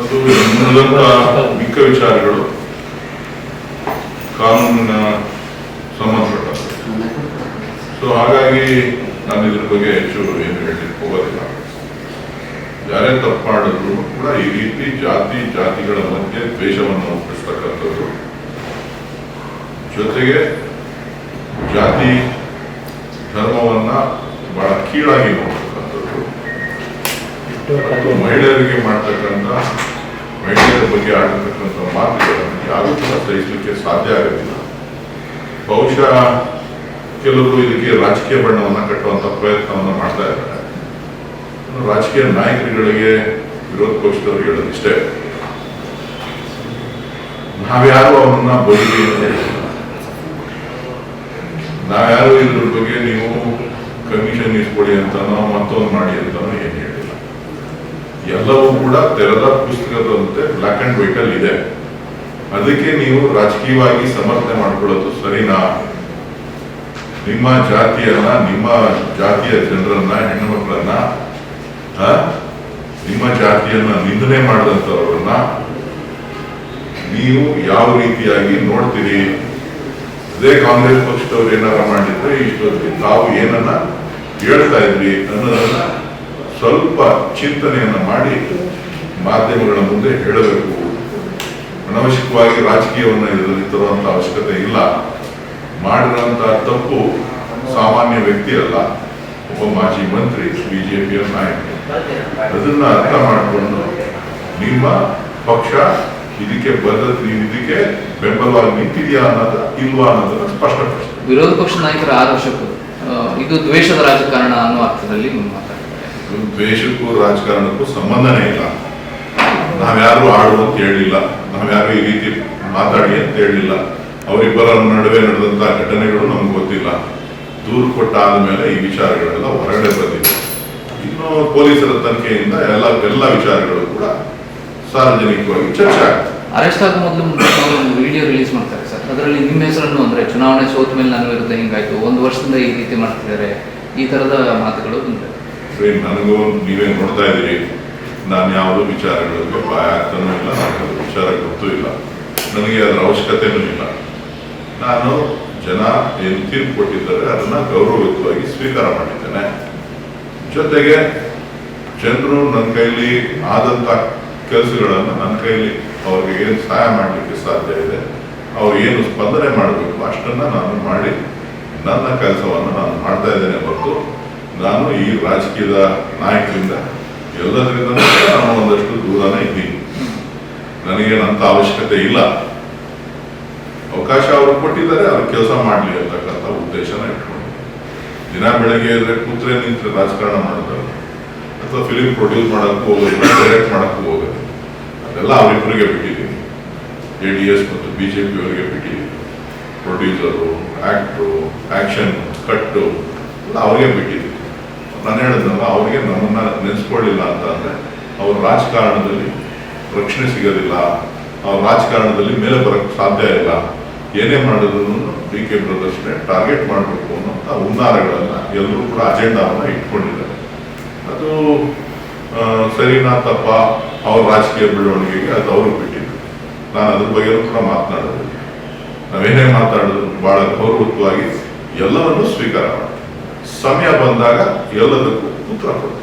ಅದು ಇನ್ನುಳಿದಂತ ಮಿಕ್ಕ ವಿಚಾರಗಳು ಕಾನೂನಿನ ಸಂಬಂಧಪಟ್ಟ ಸೊ ಹಾಗಾಗಿ ನಾನು ಇದ್ರ ಬಗ್ಗೆ ಹೆಚ್ಚು ಏನು ಹೇಳಲಿಕ್ಕೆ ಹೋಗೋದಿಲ್ಲ. ಯಾರೇ ತಪ್ಪು ಮಾಡಿದ್ರು ಕೂಡ ಈ ರೀತಿ ಜಾತಿ, ಜಾತಿಗಳ ಮಧ್ಯೆ ದ್ವೇಷವನ್ನು ಹುಟ್ಟಿಸ್ತಕ್ಕಂಥದ್ದು ಜೊತೆಗೆ ಜಾತಿ ಧರ್ಮವನ್ನ ಬಹಳ ಕೀಳಾಗಿ ಮಹಿಳೆಯರಿಗೆ ಮಾಡ್ತಕ್ಕಂಥ, ಮಹಿಳೆಯರ ಬಗ್ಗೆ ಆಡತಕ್ಕಂಥ ಮಾತುಗಳನ್ನು ಯಾರು ಕೂಡ ಸಹಿಸಲಿಕ್ಕೆ ಸಾಧ್ಯ ಆಗೋದಿಲ್ಲ ಬಹುಶಃ ಕೆಲವರು ಇದಕ್ಕೆ ರಾಜಕೀಯ ಬಣ್ಣವನ್ನು ಕಟ್ಟುವಂತ ಪ್ರಯತ್ನವನ್ನು ಮಾಡ್ತಾ ಇದ್ದಾರೆ. ರಾಜಕೀಯ ನಾಯಕರುಗಳಿಗೆ ವಿರೋಧ ಪಕ್ಷದವರು ಹೇಳೋದಿಷ್ಟೇ ನಾವ್ಯಾರು ಅವರನ್ನ ಬದುಕಿ ನಾವ್ಯಾರು ಇದ್ರ ಬಗ್ಗೆ ನೀವು ಕಮಿಷನ್ ಇಸ್ಕೊಳ್ಳಿ ಅಂತಾನೋ ಮತ್ತೊಂದು ಮಾಡಿ ಅಂತಾನೋ ಏನು ಹೇಳಿಲ್ಲ ಎಲ್ಲವೂ ಕೂಡ ತೆರೆದ ಪುಸ್ತಕದಂತೆ ಬ್ಲಾಕ್ ಅಂಡ್ ವೈಟ್ ಅಲ್ಲಿ ಇದೆ. ಅದಕ್ಕೆ ನೀವು ರಾಜಕೀಯವಾಗಿ ಸಮರ್ಥನೆ ಮಾಡಿಕೊಳ್ಳೋದು ಸರಿನಾ? ನಿಮ್ಮ ಜಾತಿಯನ್ನ, ನಿಮ್ಮ ಜಾತಿಯ ಜನರನ್ನ, ಹೆಣ್ಣು ಮಕ್ಕಳನ್ನ ನಿಮ್ಮ ಜಾತಿಯನ್ನ ನಿಂದನೆ ಮಾಡಿದಂಥವ್ರನ್ನ ನೀವು ಯಾವ ರೀತಿಯಾಗಿ ನೋಡ್ತೀರಿ? ಅದೇ ಕಾಂಗ್ರೆಸ್ ಪಕ್ಷದವ್ರು ಏನಾರ ಮಾಡಿದ್ರೆ ಇಷ್ಟೊತ್ತಿಗೆ ತಾವು ಏನನ್ನ ಹೇಳ್ತಾ ಇದ್ರಿ ಅನ್ನೋದನ್ನ ಸ್ವಲ್ಪ ಚಿಂತನೆಯನ್ನು ಮಾಡಿ ಮಾಧ್ಯಮಗಳ ಮುಂದೆ ಹೇಳಬೇಕು. ಅನವಶ್ಯಕವಾಗಿ ರಾಜಕೀಯವನ್ನು ಇದರಲ್ಲಿ ತರುವಂತ ಅವಶ್ಯಕತೆ ಇಲ್ಲ. ಮಾಡಿರುವಂತಹ ತಪ್ಪು ಸಾಮಾನ್ಯ ವ್ಯಕ್ತಿ ಅಲ್ಲ. ಒಬ್ಬ ಮಾಜಿ ಮಂತ್ರಿ, ಬಿಜೆಪಿಯ ನಾಯಕ. ಅದನ್ನ ಅರ್ಥ ಮಾಡಿಕೊಂಡು ನಿಮ್ಮ ಪಕ್ಷ ಇದಕ್ಕೆ ಬದ್ಧ ನೀವು ಇದಕ್ಕೆ ಬೆಂಬಲವಾಗಿ ನಿಂತಿದೆಯಾ ಅನ್ನೋದು ಇಲ್ವಾ ಅನ್ನೋದನ್ನ ಸ್ಪಷ್ಟಪಡಿಸ್ತಾರೆ ವಿರೋಧ ಪಕ್ಷ ನಾಯಕರ ಆರೋಪ ಇದು ದ್ವೇಷದ ರಾಜಕಾರಣ ಅನ್ನೋ ಅರ್ಥದಲ್ಲಿ ಮಾತಾಡ್ತಾರೆ ದ್ವೇಷಕ್ಕೂ ರಾಜಕಾರಣಕ್ಕೂ ಸಂಬಂಧನೇ ಇಲ್ಲ. ನಾವ್ಯಾರು ಆಡು ಅಂತ ಹೇಳಿಲ್ಲ. ನಾವ್ಯಾರು ಈ ರೀತಿ ಮಾತಾಡಿ ಅಂತ ಹೇಳಿಲ್ಲ. ಅವರಿಬ್ಬರ ನಡುವೆ ನಡೆದಂತಹ ಘಟನೆಗಳು ನಮ್ಗೆ ಗೊತ್ತಿಲ್ಲ. ದೂರು ಕೊಟ್ಟಾದ ಮೇಲೆ ಈ ವಿಚಾರಗಳೆಲ್ಲ ಹೊರಗಡೆ ಬಂದಿದೆ. ಇನ್ನು ಪೊಲೀಸರ ತನಿಖೆಯಿಂದ ಎಲ್ಲ ಎಲ್ಲ ವಿಚಾರಗಳು ಕೂಡ ಸಾರ್ವಜನಿಕವಾಗಿ ಚರ್ಚೆ ಆಗ್ತದೆ. ಅರೆಸ್ಟ್ ಆಗೋ ಮೊದಲು ವಿಡಿಯೋ ರಿಲೀಸ್ ಮಾಡ್ತಾರೆ ಸರ್. ಅದರಲ್ಲಿ ನಿಮ್ಮ ಹೆಸರನ್ನು ಅಂದ್ರೆ ಚುನಾವಣೆ ಸೋತ ಮೇಲೆ ನನ್ನ ವಿರುದ್ಧ ಹಿಂಗಾಯ್ತು. ಒಂದು ವರ್ಷದಿಂದ ಈ ರೀತಿ ಮಾಡ್ತಿದ್ದಾರೆ. ಈ ತರದ ಮಾತುಗಳು ಬಂದಿದೆ. ಸರಿ, ನನಗೂ ನೀವೇ ನೋಡ್ತಾ ಇದ್ದೀರಿ. ನಾನು ಯಾವುದೋ ವಿಚಾರಗಳಿಗೆ ಭಯ ಆಗ್ತಾನೂ ಇಲ್ಲ ನನಗೆ ಅದು ವಿಚಾರ ಗೊತ್ತೂ ಇಲ್ಲ. ನನಗೆ ಅದರ ಅವಶ್ಯಕತೆಯೂ ಇಲ್ಲ. ನಾನು ಜನ ಏನು ತೀರ್ಪು ಕೊಟ್ಟಿದ್ದಾರೆ ಅದನ್ನ ಗೌರವಯುತವಾಗಿ ಸ್ವೀಕಾರ ಮಾಡಿದ್ದೇನೆ. ಜೊತೆಗೆ ಜನರು ನನ್ನ ಕೈಲಿ ಆದಂತ ಕೆಲಸಗಳನ್ನು ನನ್ನ ಕೈಲಿ ಅವ್ರಿಗೆ ಏನು ಸಹಾಯ ಮಾಡಲಿಕ್ಕೆ ಸಾಧ್ಯ ಇದೆ ಅವ್ರು ಏನು ಸ್ಪಂದನೆ ಮಾಡಬೇಕು ಅಷ್ಟನ್ನು ನಾನು ಮಾಡಿ ನನ್ನ ಕೆಲಸವನ್ನು ನಾನು ಮಾಡ್ತಾ ಇದ್ದೇನೆ ಹೊರತು ನಾನು ಈ ರಾಜಕೀಯದ ನಾಯಕರಿಂದ ಎಲ್ಲದರಿಂದ ನಾನು ಒಂದಷ್ಟು ದೂರನೇ ಇದ್ದೀನಿ. ನನಗೇನಂತ ಅವಶ್ಯಕತೆ ಇಲ್ಲ. ಅವಕಾಶ ಅವರು ಕೊಟ್ಟಿದ್ದಾರೆ, ಅವ್ರು ಕೆಲಸ ಮಾಡಲಿ ಅಂತಕ್ಕಂಥ ಉದ್ದೇಶನ ಇಟ್ಕೊಂಡು ದಿನ ಬೆಳಗ್ಗೆ ಇದ್ರೆ ಕೂತ್ರೆ ನಿಂತರೆ ರಾಜಕಾರಣ ಮಾಡಿದ್ರೆ ಅಥವಾ ಫಿಲಿಂ ಪ್ರೊಡ್ಯೂಸ್ ಮಾಡೋಕ್ಕೂ ಹೋಗೋದು ಡೈರೆಕ್ಟ್ ಮಾಡೋಕ್ಕೂ ಹೋಗೋದು ಅದೆಲ್ಲ ಅವರಿಬ್ಬರಿಗೆ ಬಿಟ್ಟಿದ್ದೀನಿ. ಜೆ ಡಿ ಎಸ್ ಮತ್ತು ಬಿ ಜೆ ಪಿ ಅವರಿಗೆ ಬಿಟ್ಟಿದ್ದೀನಿ. ಪ್ರೊಡ್ಯೂಸರು ಆ್ಯಕ್ಟ್ರು ಆ್ಯಕ್ಷನ್ ಕಟ್ಟು ಎಲ್ಲ ಅವ್ರಿಗೆ ಬಿಟ್ಟಿದ್ದೀನಿ. ನಾನು ಹೇಳಿದ್ನಲ್ಲ, ಅವರಿಗೆ ನಮ್ಮನ್ನ ನೆನೆಸ್ಕೊಳ್ಳಿಲ್ಲ ಅಂತ ಅಂದ್ರೆ, ಅವ್ರ ರಾಜಕಾರಣದಲ್ಲಿ ರಕ್ಷಣೆ ಸಿಗೋದಿಲ್ಲ, ಅವ್ರ ರಾಜಕಾರಣದಲ್ಲಿ ಮೇಲೆ ಬರಕ್ಕೆ ಸಾಧ್ಯ ಇಲ್ಲ. ಏನೇ ಮಾಡಿದ್ರು ಡಿ ಕೆ ಬ್ರದರ್ಸ್ನೇ ಟಾರ್ಗೆಟ್ ಮಾಡಬೇಕು ಅನ್ನೋಂಥ ಹುನ್ನಾರಗಳನ್ನು ಎಲ್ಲರೂ ಕೂಡ ಅಜೆಂಡಾವನ್ನ ಇಟ್ಕೊಂಡಿದ್ದಾರೆ. ಅದು ಸರಿನಾ ತಪ್ಪ? ಅವ್ರ ರಾಜಕೀಯ ಬೆಳವಣಿಗೆಗೆ ಅದು ಅವ್ರಿಗೆ ಬಿಟ್ಟಿದ್ದು ನಾನು ಅದ್ರ ಬಗ್ಗೆ ಕೂಡ ಮಾತನಾಡೋದಿಲ್ಲ. ನಾವೇನೇ ಮಾತಾಡಿದ್ರು, ಬಹಳ ಗೌರವತ್ವವಾಗಿ ಎಲ್ಲವನ್ನೂ ಸ್ವೀಕಾರ ಮಾಡ್ತೀವಿ. ಸಮಯ ಬಂದಾಗ ಎಲ್ಲದಕ್ಕೂ ಉತ್ತರ ಕೊಡ್ತೀವಿ